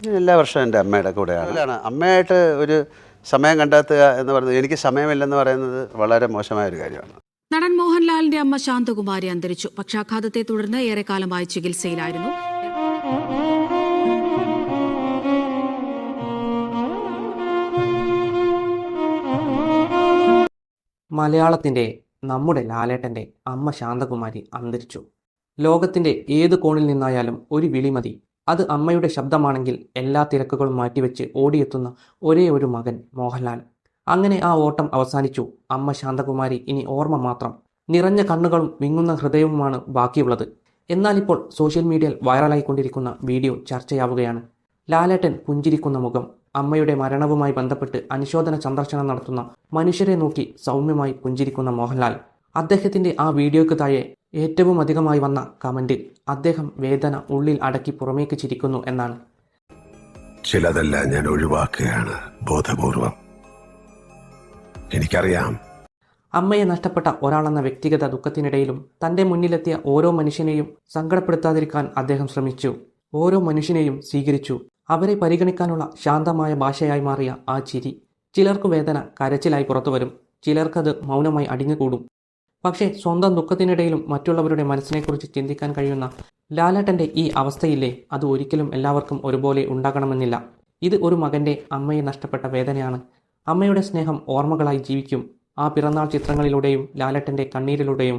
എല്ലാ വർഷവും എന്റെ അമ്മയുടെ കൂടെയാണ്. അതിലാണ് അമ്മയായിട്ട് ഒരു സമയം കണ്ടെത്തുക എന്ന് പറയുന്നത് എനിക്ക് സമയമില്ലെന്ന് പറയുന്നത് വളരെ മോശമായ ഒരു കാര്യമാണ്. നടൻ മോഹൻലാലിന്റെ അമ്മ ശാന്തകുമാരി അന്തരിച്ചു. പക്ഷാഘാതത്തെ തുടർന്ന് ഏറെക്കാലമായി ചികിത്സയിലായിരുന്നു. മലയാളത്തിന്റെ നമ്മുടെ ലാലേട്ടന്റെ അമ്മ ശാന്തകുമാരി അന്തരിച്ചു. ലോകത്തിന്റെ ഏത് കോണിൽ നിന്നായാലും ഒരു വിളി മതി അത് അമ്മയുടെ ശബ്ദമാണെങ്കിൽ എല്ലാ തിരക്കുകളും മാറ്റിവെച്ച് ഓടിയെത്തുന്ന ഒരേ ഒരു മകൻ മോഹൻലാൽ. അങ്ങനെ ആ ഓട്ടം അവസാനിച്ചു. അമ്മ ശാന്തകുമാരി ഇനി ഓർമ്മ മാത്രം. നിറഞ്ഞ കണ്ണുകളും വിങ്ങുന്ന ഹൃദയവുമാണ് ബാക്കിയുള്ളത്. എന്നാൽ ഇപ്പോൾ സോഷ്യൽ മീഡിയയിൽ വൈറലായിക്കൊണ്ടിരിക്കുന്ന വീഡിയോ ചർച്ചയാവുകയാണ്. ലാലേട്ടൻ പുഞ്ചിരിക്കുന്ന മുഖം അമ്മയുടെ മരണവുമായി ബന്ധപ്പെട്ട് അനുശോചന സന്ദർശനം നടത്തുന്ന മനുഷ്യരെ നോക്കി സൗമ്യമായി പുഞ്ചിരിക്കുന്ന മോഹൻലാൽ. അദ്ദേഹത്തിന്റെ ആ വീഡിയോയ്ക്ക് താഴെ ഏറ്റവും അധികമായി വന്ന കമന്റിൽ അദ്ദേഹം വേദന ഉള്ളിൽ അടക്കി പുറമേക്ക് ചിരിക്കുന്നു എന്നാണ്. ചിലതെല്ലാം ഞാൻ ഒഴിവാക്കുകയാണ് ബോധപൂർവം. എനിക്കറിയാം. അമ്മയെ നഷ്ടപ്പെട്ട ഒരാളെന്ന വ്യക്തിഗത ദുഃഖത്തിനിടയിലും തന്റെ മുന്നിലെത്തിയ ഓരോ മനുഷ്യനെയും സങ്കടപ്പെടുത്താതിരിക്കാൻ അദ്ദേഹം ശ്രമിച്ചു. ഓരോ മനുഷ്യനെയും സ്വീകരിച്ചു. അവരെ പരിഗണിക്കാനുള്ള ശാന്തമായ ഭാഷയായി മാറിയ ആ ചിരി ചിലർക്ക് വേദന കരച്ചിലായി പുറത്തുവരും. ചിലർക്കത് മൗനമായി അടിഞ്ഞുകൂടും. പക്ഷേ സ്വന്തം ദുഃഖത്തിനിടയിലും മറ്റുള്ളവരുടെ മനസ്സിനെക്കുറിച്ച് ചിന്തിക്കാൻ കഴിയുന്ന ലാലേട്ടന്റെ ഈ അവസ്ഥയില്ലേ? അത് ഒരിക്കലും എല്ലാവർക്കും ഒരുപോലെ ഉണ്ടാകണമെന്നില്ല. ഇത് ഒരു മകന്റെ അമ്മയെ നഷ്ടപ്പെട്ട വേദനയാണ്. അമ്മയുടെ സ്നേഹം ഓർമ്മകളായി ജീവിക്കും. ആ പിറന്നാൾ ചിത്രങ്ങളിലൂടെയും ലാലേട്ടന്റെ കണ്ണീരിലൂടെയും